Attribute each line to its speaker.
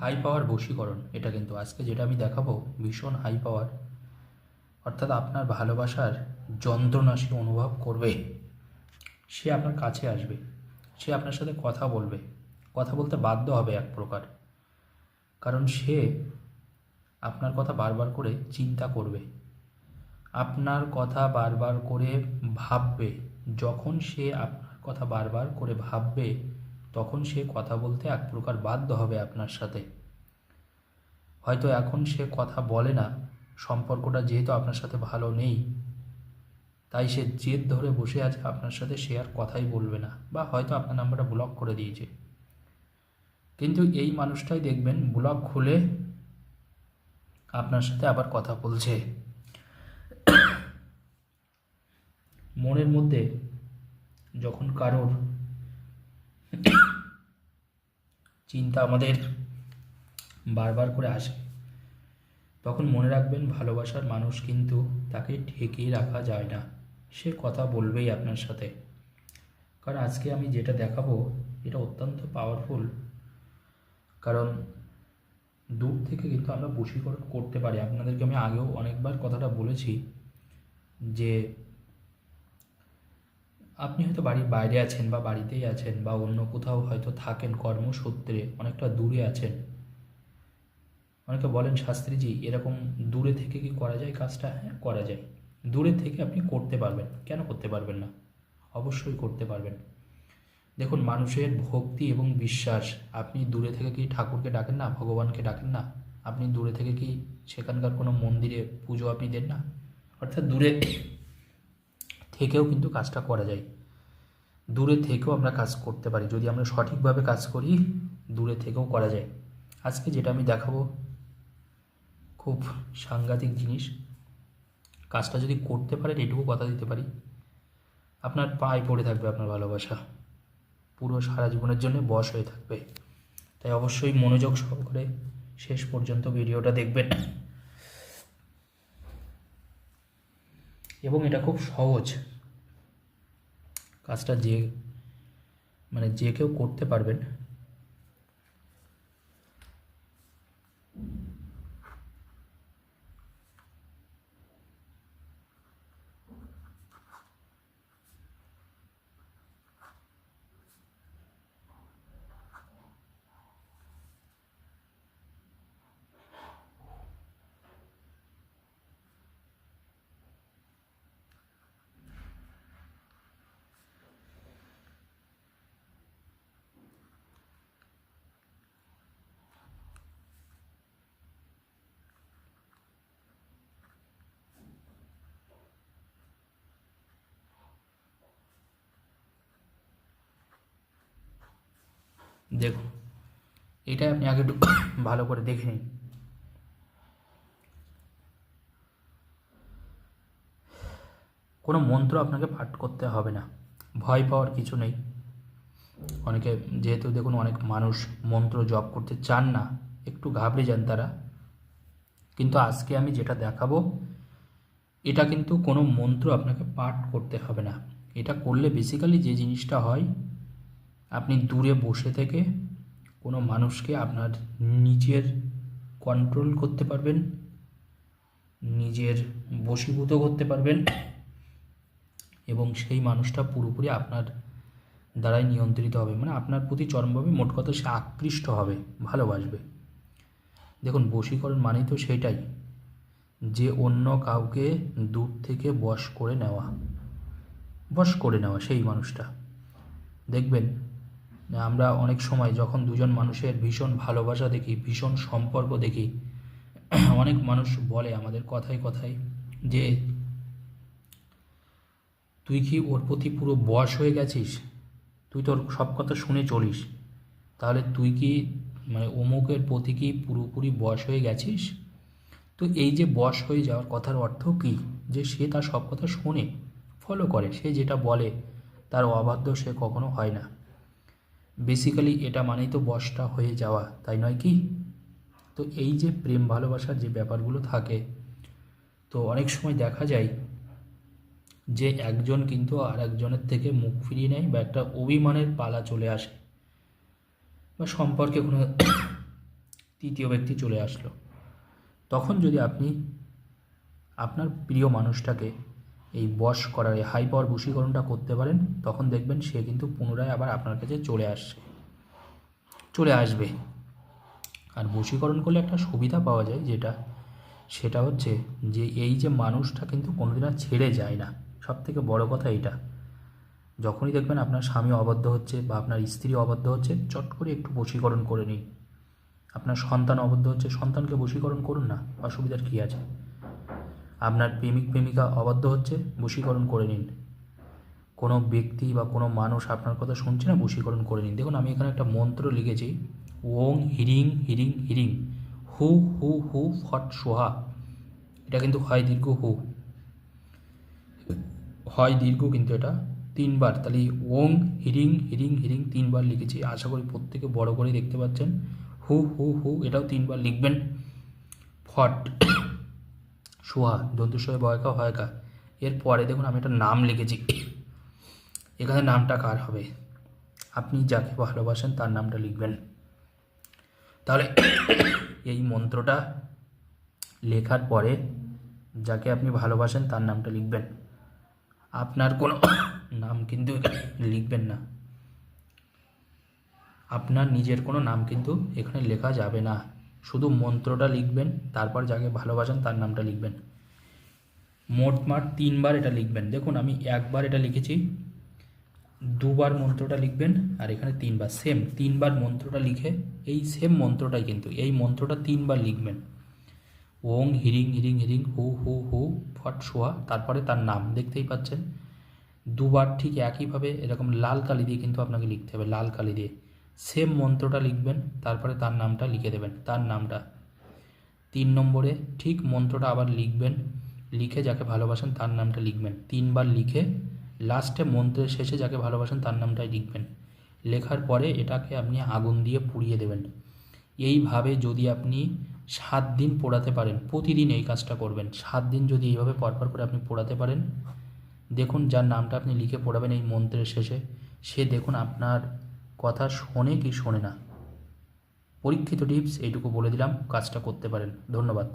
Speaker 1: High power বশীকরণ। এটা কিন্তু আজকে যেটা আমি দেখাবো, ভীষণ হাই পাওয়ার অর্থাৎ আপনার ভালোবাসার যন্ত্রণা সে অনুভব করবে। সে আপনার কাছে আসবে। সে আপনার সাথে কথা বলবে। কথা বলতে বাধ্য হবে এক প্রকার। কারণ সে আপনার কথা বারবার করে চিন্তা করবে। আপনার কথা বারবার করে ভাববে। যখন সে আপনার কথা বারবার করে ভাববে তখন সে কথা বলতে এক প্রকার বাধ্য হবে আপনার সাথে। হয়তো এখন সে কথা বলে না, সম্পর্কটা যেহেতু আপনার সাথে ভালো নেই, তাই সে জেদ ধরে বসে আছে আপনার সাথে, সে আর কথাই বলবে না বা হয়তো আপনার নাম্বারটা ব্লক করে দিয়েছে। কিন্তু এই মানুষটাই দেখবেন ব্লক খুলে আপনার সাথে আবার কথা বলছে। মনের মধ্যে যখন কারোর চিন্তা আমাদের বারবার করে আসে। তখন মনে রাখবেন ভালোবাসার মানুষ কিন্তু তাকে ঠেকিয়ে রাখা যায় না। সে কথা বলবেই আপনার সাথে। কারণ আজকে আমি যেটা দেখাবো, এটা অত্যন্ত পাওয়ারফুল কারণ দূর থেকে কিন্তু আমরা বশীকরণ করতে পারি। আপনাদেরকে আমি আগেও অনেকবার কথাটা বলেছি যে আপনি হয়তো বাড়ির বাইরে আছেন বা বাড়িতেই আছেন বা অন্য কোথাও হয়তো থাকেন কর্মসূত্রে, অনেকটা দূরে আছেন। অনেকে বলেন, শাস্ত্রীজি, এরকম দূরে থেকে কি করা যায় কাজটা? হ্যাঁ করা যায়। দূরে থেকে আপনি করতে পারবেন। কেন করতে পারবেন না? অবশ্যই করতে পারবেন। দেখুন, মানুষের ভক্তি এবং বিশ্বাস, আপনি দূরে থেকে কি ঠাকুরকে ডাকেন না, ভগবানকে ডাকেন না? আপনি দূরে থেকে কি সেখানকার কোনো মন্দিরে পুজো আপনি দেন না? অর্থাৎ দূরে থেকেও কিন্তু কাজটা করা যায়। দূরে থেকেও আমরা কাজ করতে পারি। যদি আমরা সঠিকভাবে কাজ করি, দূরে থেকেও করা যায়। আজকে যেটা আমি দেখাবো, খুব সাংঘাতিক জিনিস। কাজটা যদি করতে পারেন, এটুকু কথা দিতে পারি। আপনার পায়ে পড়ে থাকবে আপনার ভালোবাসা। পুরো সারা জীবনের জন্য বশ হয়ে থাকবে। তাই অবশ্যই মনোযোগ সহকারে শেষ পর্যন্ত ভিডিওটা দেখবেন। এবং এটা খুব সহজ। কাজটা যে মানে যে কেউ করতে পারবেন। দেখুন এটা আপনি আগে একটু ভালো করে দেখে নিন। কোনো মন্ত্র আপনাকে পাঠ করতে হবে না। ভয় পাওয়ার কিছু নেই। অনেকে, যেহেতু দেখুন অনেক মানুষ মন্ত্র জপ করতে চান না, একটু ঘাবড়ে যান তারা। কিন্তু আজকে আমি যেটা দেখাবো, এটা কিন্তু কোনো মন্ত্র আপনাকে পাঠ করতে হবে না। এটা করলে বেসিক্যালি যে জিনিসটা হয় আপনি দূরে বসে থেকে কোনো মানুষকে আপনার নিজের কন্ট্রোল করতে পারবেন, নিজের বশীভূত করতে পারবেন এবং সেই মানুষটা পুরোপুরি আপনার দ্বারাই নিয়ন্ত্রিত হবে। মানে আপনার প্রতি চরমভাবে মোট কথা সে আকৃষ্ট হবে, ভালোবাসবে। দেখুন, বশীকরণ মানেই তো সেটাই যে অন্য কাউকে দূর থেকে বশ করে নেওয়া, বশ করে নেওয়া সেই মানুষটা। দেখবেন আমরা অনেক সময় যখন দুজন মানুষের ভীষণ ভালোবাসা দেখি, ভীষণ সম্পর্ক দেখি, অনেক মানুষ বলে আমাদের কথায় কথায় যে, তুই কি ওর প্রতি পুরো বশ হয়ে গেছিস? তুই তোর সব কথা শুনে চলিস। তাহলে তুই কি মানে অমুকের প্রতি কি পুরোপুরি বশ হয়ে গেছিস? তো এই যে বশ হয়ে যাওয়ার কথার অর্থ কী? যে সে তার সব কথা শোনে ফলো করে। সে যেটা বলে, তার অবাধ্য সে কখনো হয় না। বেসিক্যালি এটা মানেই তো বসটা হয়ে যাওয়া, তাই নয় কি? তো এই যে প্রেম ভালোবাসার যে ব্যাপারগুলো থাকে, তো অনেক সময় দেখা যায় যে একজন কিন্তু আর একজনের থেকে মুখ ফিরিয়ে নেয় বা একটা অভিমানের পালা চলে আসে বা সম্পর্কে কোনো তৃতীয় ব্যক্তি চলে আসলো। তখন যদি আপনি আপনার প্রিয় মানুষটাকে এই বশ করার, এই হাই পাওয়ার বশীকরণটা করতে পারেন, তখন দেখবেন সে কিন্তু পুনরায় আবার আপনার কাছে চলে আসছে। চলে আসবে। আর বশীকরণ করলে একটা সুবিধা পাওয়া যায় যেটা, সেটা হচ্ছে যে এই যে মানুষটা কিন্তু কোনোদিন আর ছেড়ে যায় না। সব থেকে বড় কথা এইটা যখনই দেখবেন আপনার স্বামী অবাধ্য হচ্ছে বা আপনার স্ত্রী অবাধ্য হচ্ছে, চট করে একটু বশীকরণ করে নিন। আপনার সন্তান অবাধ্য হচ্ছে, সন্তানকে বশীকরণ করুন না, অসুবিধার কী আছে? আপনার প্রেমিক, প্রেমিকা অবাধ্য হচ্ছে, বশীকরণ করে নিন। কোনো ব্যক্তি বা কোনো মানুষ আপনার কথা শুনছে না, বশীকরণ করে নিন। দেখুন, আমি এখানে একটা মন্ত্র লিখেছি। ওং হিরিং হিরিং হিরিং। হু হু হু, ফট, সোহা। এটা কিন্তু হয় দীর্ঘ হু। হয় দীর্ঘ কিন্তু এটা তিনবার। তাহলে ওং হিরিং হিরিং হিরিং তিনবার লিখেছি। আশা করি প্রত্যেকে বড় করে দেখতে পাচ্ছেন। হু হু হু, এটাও তিনবার লিখবেন। ফট। সোহা দন্তুস্বয় বয়কা হয়কা এরপরে দেখুন আমি একটা নাম লিখেছি। এখানে নামটা কার হবে? আপনি যাকে ভালোবাসেন তার নামটা লিখবেন। তাহলে এই মন্ত্রটা লেখার পরে যাকে আপনি ভালোবাসেন তার নামটা লিখবেন। আপনার কোনো নাম কিন্তু লিখবেন না। আপনার নিজের কোনো নাম কিন্তু এখানে লেখা যাবে না। শুধু মন্ত্রটা লিখবেন, তারপর যাকে ভালোবাসেন তার নামটা লিখবেন। মোটমাট তিনবার এটা লিখবেন। দেখুন, আমি একবার এটা লিখেছি, দুবার মন্ত্রটা লিখবেন, আর এখানে তিনবার সেম তিনবার মন্ত্রটা লিখে, এই সেম মন্ত্রটাই কিন্তু, এই মন্ত্রটা তিনবার লিখবেন। ওং, হিরিং হিরিং হিরিং, হু হু হু, ফট, শোয়া, তারপরে তার নাম, দেখতেই পাচ্ছেন। দুবার ঠিক একইভাবে, এরকম লাল কালি দিয়ে কিন্তু আপনাকে লিখতে হবে, লাল কালি দিয়ে। সেম মন্ত্রটা লিখবেন, তারপরে তার নামটা লিখে দেবেন, তার নামটা। তিন নম্বরে ঠিক মন্ত্রটা আবার লিখবেন, লিখে যাকে ভালোবাসেন তার নামটা লিখবেন। তিনবার লিখে লাস্টে মন্ত্রের শেষে যাকে ভালোবাসেন তার নামটাই লিখবেন। লেখার পরে এটাকে আপনি আগুন দিয়ে পুড়িয়ে দেবেন। এইভাবে যদি আপনি সাত দিন পোড়াতে পারেন, প্রতিদিন এই কাজটা করবেন। সাত দিন যদি এইভাবে পরপর করে আপনি পোড়াতে পারেন, দেখুন যার নামটা আপনি লিখে পড়াবেন এই মন্ত্রের শেষে, সে দেখুন আপনার কথা শোনে কি শোনে না। পরীক্ষিত টিপস এইটুকু বলে দিলাম কাজটা করতে পারেন। ধন্যবাদ।